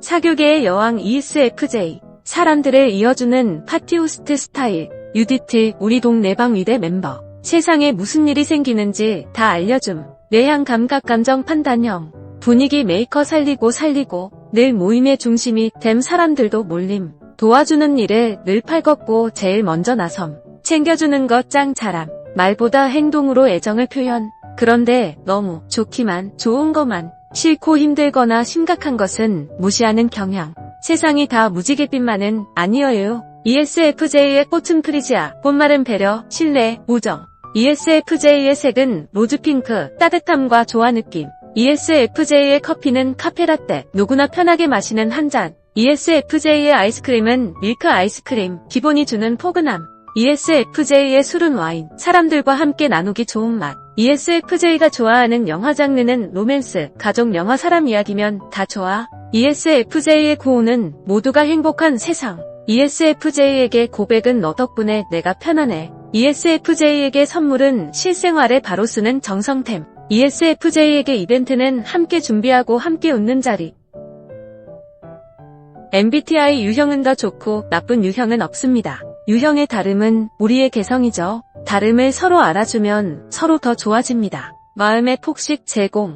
사교계의 여왕 ESFJ. 사람들을 이어주는 파티호스트 스타일. 유디트, 우리 동네 방 위대 멤버. 세상에 무슨 일이 생기는지 다 알려줌. 내향 감각 감정 판단형. 분위기 메이커 살리고 살리고 늘 모임의 중심이 됨 사람들도 몰림. 도와주는 일에 늘 팔걷고 제일 먼저 나섬. 챙겨주는 것 짱 잘함. 말보다 행동으로 애정을 표현. 그런데 너무 좋기만 좋은 것만 싫고 힘들거나 심각한 것은 무시하는 경향. 세상이 다 무지갯빛만은 아니어요. ESFJ의 꽃은 프리지아, 꽃마른 배려, 신뢰, 우정. ESFJ의 색은 로즈핑크, 따뜻함과 조화 느낌. ESFJ의 커피는 카페라떼, 누구나 편하게 마시는 한 잔. ESFJ의 아이스크림은 밀크 아이스크림, 기본이 주는 포근함. ESFJ의 술은 와인, 사람들과 함께 나누기 좋은 맛. ESFJ가 좋아하는 영화 장르는 로맨스, 가족 영화 사람 이야기면 다 좋아. ESFJ의 구호는 모두가 행복한 세상. ESFJ에게 고백은 너 덕분에 내가 편안해. ESFJ에게 선물은 실생활에 바로 쓰는 정성템. ESFJ에게 이벤트는 함께 준비하고 함께 웃는 자리. MBTI 유형은 더 좋고 나쁜 유형은 없습니다. 유형의 다름은 우리의 개성이죠. 다름을 서로 알아주면 서로 더 좋아집니다. 마음의 폭식 제공.